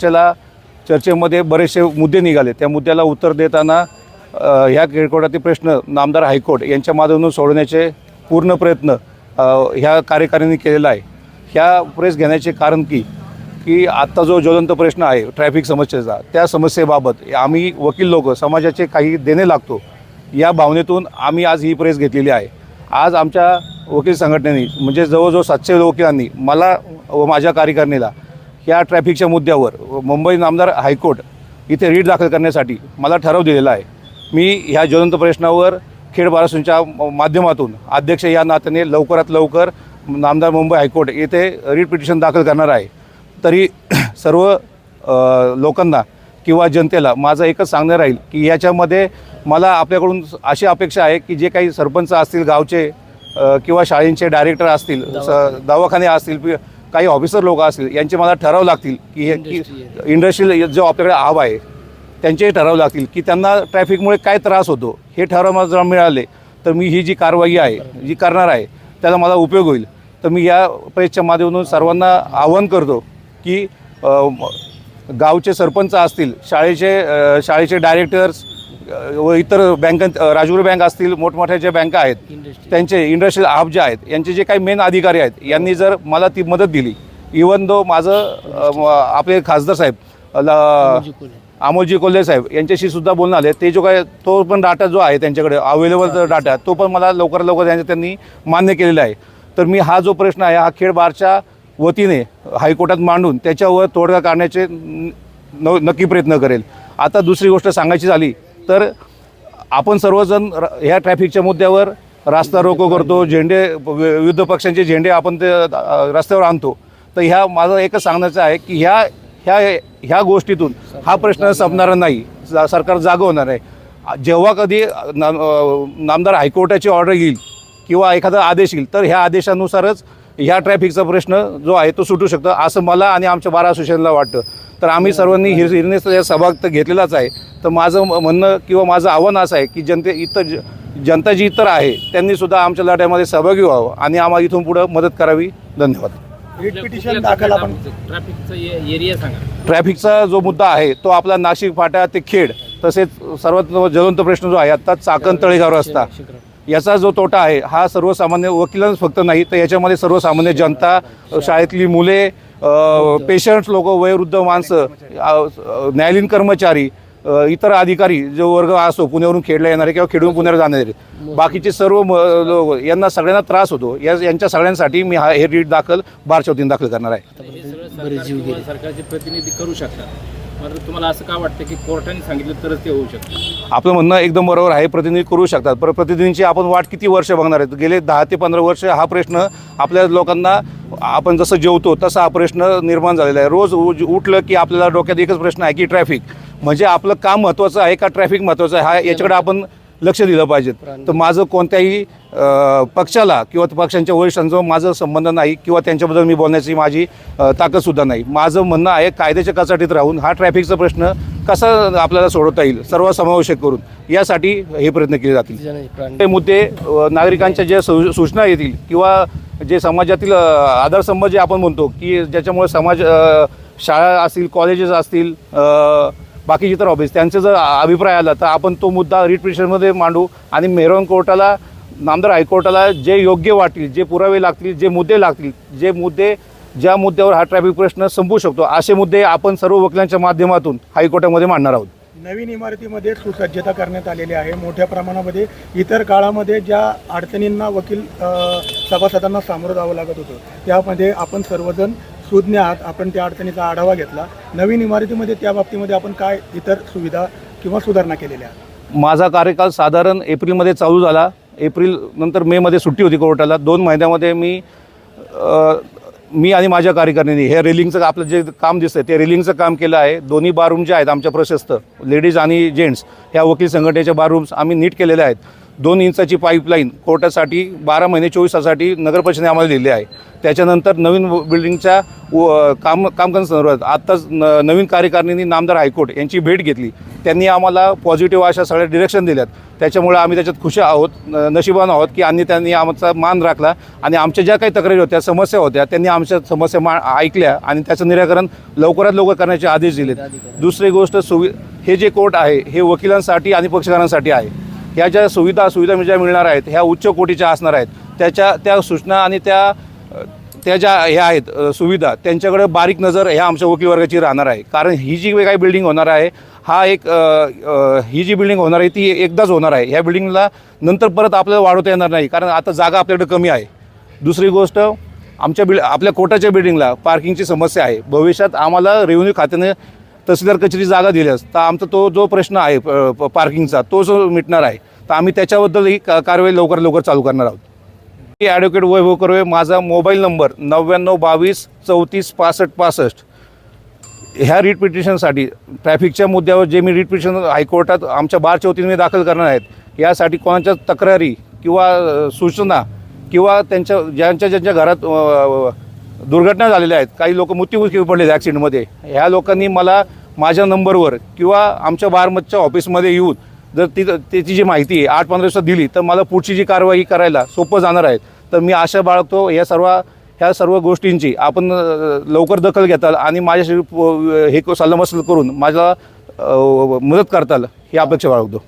चर्चेला चर्चेमध्ये बरेचसे मुद्दे निघाले. त्या मुद्द्याला उत्तर देताना ह्या खेळकोटातील प्रश्न नामदार हायकोर्ट यांच्या माध्यमातून सोडवण्याचे पूर्ण प्रयत्न ह्या कार्यकारिणी केलेला आहे. ह्या प्रेस घेण्याचे कारण की की आत्ता जो ज्वलंत प्रश्न आहे ट्रॅफिक समस्येचा त्या समस्येबाबत आम्ही वकील लोक समाजाचे काही देणे लागतो या भावनेतून आम्ही आज ही प्रेस घेतलेली आहे. आज आमच्या वकील संघटनेने म्हणजे जवळजवळ सातशे वकिलांनी मला व माझ्या कार्यकारिणीला ह्या ट्रॅफिकच्या मुद्द्यावर मुंबई नामदार हायकोर्ट इथे रीट दाखल करण्यासाठी मला ठराव दिलेला आहे. मी ह्या ज्वलंत प्रश्नावर खेड बारासूनच्या माध्यमातून अध्यक्ष या नात्याने लवकरात लवकर नामदार मुंबई हायकोर्ट येथे रीट पिटिशन दाखल करणार आहे. तरी सर्व लोकांना किंवा जनतेला माझं एकच सांगणं राहील की याच्यामध्ये मला आपल्याकडून अशी अपेक्षा आहे की जे काही सरपंच असतील गावचे किंवा शाळेंचे डायरेक्टर असतील स- दवाखाने असतील काही ऑफिसर लोक असतील यांचे मला ठराव लागतील की हे इंडस्ट्रियल जो आपल्याकडे आव आहे त्यांचेही ठराव लागतील की त्यांना ट्रॅफिकमुळे काय त्रास होतो हे ठराव मला जर मिळाले तर मी ही जी कारवाई आहे जी करणार आहे त्याला मला उपयोग होईल. तर मी या प्रेसच्या माध्यमातून सर्वांना आवाहन करतो की गावचे सरपंच असतील शाळेचे शाळेचे डायरेक्टर्स व इतर बँक राजगुरू बँक असतील मोठमोठ्या ज्या बँका आहेत त्यांचे इंडस्ट्रियल हब जे आहेत यांचे जे काही मेन अधिकारी आहेत यांनी जर मला ती मदत दिली इवन दो माझं आपले खासदार साहेब अमोलजी कोल्हे. साहेब यांच्याशी सुद्धा बोलणं आले ते जो काय तो पण डाटा जो आहे त्यांच्याकडे अवेलेबल डाटा तो पण मला लवकरात लवकर त्यांच्या त्यांनी मान्य केलेला आहे. तर मी हा जो प्रश्न आहे हा खेड बारच्या वतीने हायकोर्टात मांडून त्याच्यावर तोडगा काढण्याचे न नक्की प्रयत्न करेल. आता दुसरी गोष्ट सांगायची झाली तर आपण सर्वजण ह्या ट्रॅफिकच्या मुद्द्यावर रास्ता रोको करतो झेंडे विविध पक्षांचे झेंडे आपण ते रस्त्यावर आणतो. तर ह्या माझं एकच सांगण्याचं आहे की ह्या ह्या ह्या गोष्टीतून हा प्रश्न संपणारा नाही. सरकार जागं होणार आहे. जेव्हा कधी नामदार हायकोर्टाची ऑर्डर येईल किंवा एखादा आदेश येईल तर ह्या आदेशानुसारच ह्या ट्रॅफिकचा प्रश्न जो आहे तो सुटू शकतो असं मला आणि आमच्या बारा असोसिएशनला वाटतं. तर आम्ही सर्वांनी हिर हिरनेचा सहभाग तर घेतलेलाच आहे. तर माझं म- म्हणणं किंवा माझं आव्हान असं आहे की जनते इतर ज- जनता जी इतर आहे त्यांनी सुद्धा आमच्या लढ्यामध्ये सहभागी व्हावं आणि आम्हाला इथून पुढं मदत करावी. धन्यवाद. रिट पिटिशन दाखल आपण ट्रॅफिकचा एरिया सांगा. ट्रॅफिकचा जो मुद्दा आहे तो आपला नाशिक फाटा ते खेड तसेच सर्वात ज्वलंत प्रश्न जो आहे आता चाकण तळेगाव रस्ता. याचा जो तोटा आहे हा सर्वसामान्य वकिलांच फक्त नाही तर याच्यामध्ये सर्वसामान्य जनता शाळेतली मुले पेशंट्स लोक वयोवृद्ध माणसं न्यायालयीन कर्मचारी इतर अधिकारी जो वर्ग असो पुण्यावरून खेडला येणारे किंवा खेडून पुण्याला जाणारे बाकीचे सर्व लोक यांना सगळ्यांना त्रास होतो. या यांच्या सगळ्यांसाठी मी हा हे रीट दाखल बारच्या वतीने दाखल करणार आहे. किंवा सरकारचे प्रतिनिधी करू शकतात. मात्र तुम्हाला असं का वाटतं की कोर्टाने सांगितलं तरच ते होऊ शकतं? आपलं म्हणणं एकदम बरोबर आहे प्रतिनिधी करू शकतात. पण प्रतिनिधींची आपण वाट किती वर्ष बघणार आहेत? गेले दहा ते पंधरा वर्ष हा प्रश्न आपल्या लोकांना आपण जसं जेवतो तसा हा प्रश्न निर्माण झालेला आहे. रोज उठलं की आपल्याला डोक्यात एकच प्रश्न आहे की ट्रॅफिक. म्हणजे आपलं काम महत्त्वाचं आहे का ट्रॅफिक महत्त्वाचं आहे हा याच्याकडे आपण लक्ष दिलं पाहिजे. तर माझं कोणत्याही पक्षाला किंवा पक्षांच्या वरिष्ठांचं माझं संबंध नाही किंवा त्यांच्याबद्दल मी बोलण्याची माझी ताकदसुद्धा नाही. माझं म्हणणं आहे कायद्याच्या कचाटीत राहून हा ट्रॅफिकचा प्रश्न कसा आपल्याला सोडवता येईल सर्व समावेशक करून. यासाठी हे प्रयत्न केले जातील. ते मुद्दे नागरिकांच्या ज्या सू सूचना येतील किंवा जे समाजातील आधारस्तंभ जे आपण म्हणतो की ज्याच्यामुळे समाज शाळा असतील कॉलेजेस असतील बाकीचे इतर ऑफिस त्यांचे जर अभिप्राय आला तर आपण तो मुद्दा रिट पिटिशनमध्ये मांडू आणि मेहरवान कोर्टाला नामदार हायकोर्टाला जे योग्य वाटतील जे पुरावे लागतील जे मुद्दे लागतील जे मुद्दे ज्या मुद्द्यावर हा ट्रॅफिक प्रश्न संपू शकतो असे मुद्दे आपण सर्व वकिलांच्या माध्यमातून हायकोर्टामध्ये मांडणार आहोत. नवीन इमारतीमध्ये सुसज्जता करण्यात आलेली आहे. मोठ्या प्रमाणामध्ये इतर काळामध्ये ज्या अडचणींना वकील सभासदांना सामोरं जावं लागत होतं त्यामध्ये आपण सर्वजण सुज्ञ आहात आपण त्या अडचणीचा आढावा घेतला. नवीन इमारतीमध्ये त्या बाबतीमध्ये आपण काय इतर सुविधा किंवा सुधारणा केलेल्या माझा कार्यकाल साधारण एप्रिलमध्ये चालू झाला. एप्रिल नंतर मेमध्ये सुट्टी होती कोर्टाला. दोन महिन्यामध्ये मी मी आणि माझ्या कार्यकारिणी हे रेलिंगचं आपलं जे काम दिसतं ते रेलिंगचं काम केलं आहे. दोन्ही बारूम जे आहेत आमच्या प्रशस्त लेडीज आणि जेंट्स ह्या वकील संघटनेच्या बारूम्स आम्ही नीट केलेल्या आहेत. दोन इंचाची पाईपलाईन कोर्टासाठी बारा महिने चोवीस तासासाठी नगरपरिषदेने आम्हाला दिली आहे. त्याच्यानंतर नवीन व- बिल्डिंगच्या व- काम कामकाजासंदर्भात आत्ताच न नवीन कार्यकारिणींनी नामदार हायकोर्ट यांची भेट घेतली. त्यांनी आम्हाला पॉझिटिव्ह अशा सगळ्या डिरेक्शन दिल्यात. त्याच्यामुळे आम्ही त्याच्यात खुश आहोत नशिबान आहोत की आणि त्यांनी आमचा मान राखला आणि आमच्या ज्या काही तक्रारी होत्या समस्या होत्या त्यांनी आमच्या समस्या मा ऐकल्या आणि त्याचं निराकरण लवकरात लवकर करण्याचे आदेश दिलेत. दुसरी गोष्ट सुवि हे जे कोर्ट आहे हे वकिलांसाठी आणि पक्षकारांसाठी आहे. ह्या ज्या सुविधा सुविधा ज्या मिळणार आहेत ह्या उच्च कोटीच्या असणार आहेत त्याच्या त्या सूचना आणि त्या त्या ज्या ह्या आहेत सुविधा त्यांच्याकडे बारीक नजर ह्या आमच्या वकील वर्गाची राहणार आहे. कारण ही जी काही बिल्डिंग होणार आहे हा एक ही जी बिल्डिंग होणार आहे ती एकदाच होणार आहे. ह्या बिल्डिंगला नंतर परत आपल्याला वाढवता येणार नाही कारण आता जागा आपल्याकडे कमी आहे. दुसरी गोष्ट आमच्या बिल्ड आपल्या कोटाच्या बिल्डिंगला पार्किंगची समस्या आहे. भविष्यात आम्हाला रेव्हेन्यू खात्याने तहसीलदार कचेरी जागा दिल्यास तर आमचा तो जो प्रश्न आहे प- प- पार्किंगचा तो जो मिटणार आहे तर आम्ही त्याच्याबद्दलही कारवाई लवकर लवकर चालू करणार आहोत. मी ॲडव्होकेट वैभव कर्वे माझा मोबाईल नंबर नव्याण्णव बावीस चौतीस पासष्ट पासष्ट. ह्या रीट पिटिशनसाठी ट्रॅफिकच्या मुद्द्यावर जे मी रिट पिटिशन हायकोर्टात आमच्या बारच्या वतीने दाखल करणार आहेत यासाठी कोणाच्या तक्रारी किंवा सूचना किंवा त्यांच्या ज्यांच्या ज्यांच्या घरात दुर्घटना झालेल्या आहेत काही लोक मृत्यूमुखी पडलेले ॲक्सिडेंटमध्ये ह्या लोकांनी मला माझ्या नंबरवर किंवा आमच्या बारमतच्या ऑफिसमध्ये येऊन जर ती त्याची जी माहिती आहे आठ पंधरा दिवसात दिली तर मला पुढची जी कारवाई करायला सोपं जाणार आहे. तर मी आशा बाळगतो या सर्व ह्या सर्व गोष्टींची आपण लवकर दखल घेताल आणि माझ्याशी हे सल्लामसल करून माझा मदत करताल ही अपेक्षा बाळगतो.